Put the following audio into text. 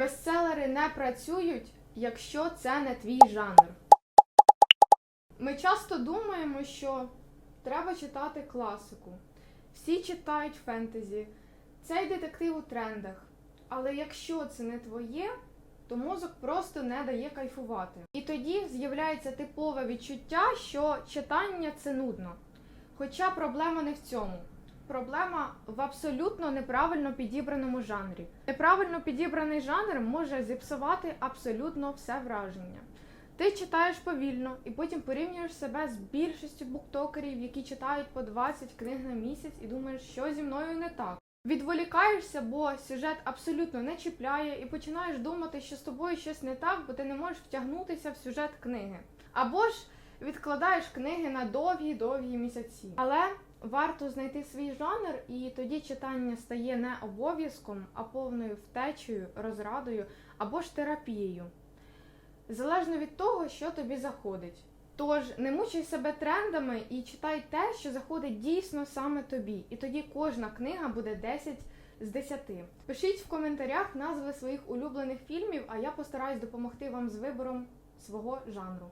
Бестселери не працюють, якщо це не твій жанр. Ми часто думаємо, що треба читати класику. Всі читають фентезі. Цей детектив у трендах. Але якщо це не твоє, то мозок просто не дає кайфувати. І тоді з'являється типове відчуття, що читання це нудно. Хоча проблема не в цьому. Проблема в абсолютно неправильно підібраному жанрі. Неправильно підібраний жанр може зіпсувати абсолютно все враження. Ти читаєш повільно і потім порівнюєш себе з більшістю буктокерів, які читають по 20 книг на місяць, і думаєш, що зі мною не так. Відволікаєшся, бо сюжет абсолютно не чіпляє, і починаєш думати, що з тобою щось не так, бо ти не можеш втягнутися в сюжет книги. Або ж відкладаєш книги на довгі-довгі місяці. Але варто знайти свій жанр, і тоді читання стає не обов'язком, а повною втечею, розрадою або ж терапією. Залежно від того, що тобі заходить. Тож не мучай себе трендами і читай те, що заходить дійсно саме тобі. І тоді кожна книга буде 10 з 10. Пишіть в коментарях назви своїх улюблених фільмів, а я постараюсь допомогти вам з вибором свого жанру.